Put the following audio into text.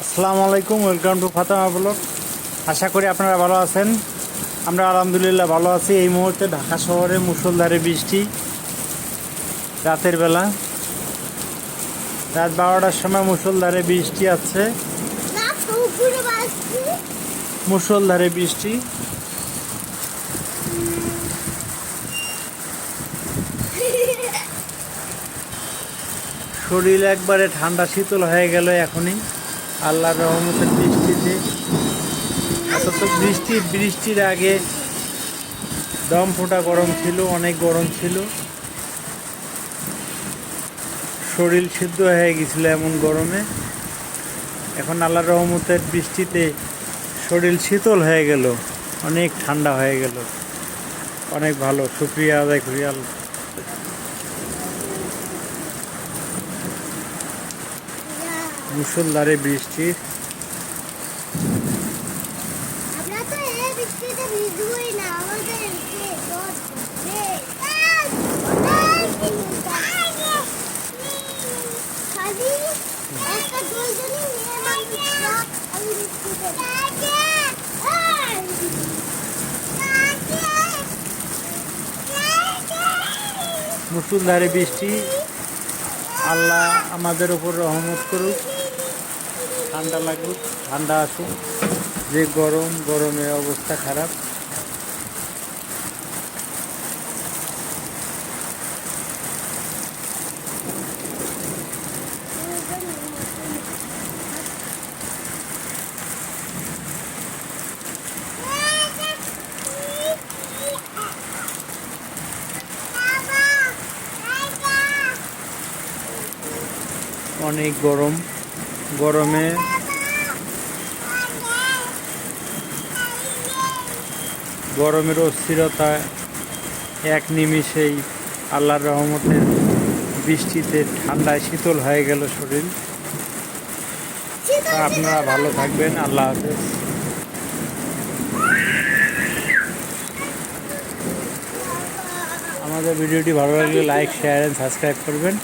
আসসালামু আলাইকুম welcome to Fatema blog আশা করি আপনারা ভালো আছেন। আমরা আলহামদুলিল্লাহ ভালো আছি। এই মুহূর্তে ঢাকা শহরে মুসলধারে বৃষ্টি। রাতের বেলা। রাত বারোটার সময় মুসলধারে বৃষ্টি আছে। মুষলধারে বৃষ্টি। শরীর একবারে ঠান্ডা, শীতল হয়ে গেল এখনই। আল্লাহর রহমতের বৃষ্টিতে অথচ বৃষ্টি, বৃষ্টির আগে দম ফোটা গরম ছিল, অনেক গরম ছিল। শরীর সিদ্ধ হয়ে গেছিল এমন গরমে। এখন আল্লাহর রহমতের বৃষ্টিতে শরীর শীতল হয়ে গেল, অনেক ঠান্ডা হয়ে গেল। অনেক ভালো, শুক্রিয়া আদায় করি আল্লাহ। আমি বৃষ্টি। মুসলধারে বৃষ্টি। আল্লাহ আমাদের উপর রহমত করুক। ঠান্ডা লাগুক ঠান্ডা আসুক। যে গরম গরমের অবস্থা খারাপ। অনেক গরম। গরমে। গরমের অস্থিরতা এক নিমিষেই আল্লাহর রহমতের বৃষ্টিতে ঠান্ডায় শীতল হয়ে গেল শরীর। আপনারা ভালো থাকবেন, আল্লাহ হাফেজ। আমাদের ভিডিওটি ভালো লাগলে লাইক, শেয়ার সাবস্ক্রাইব করবেন।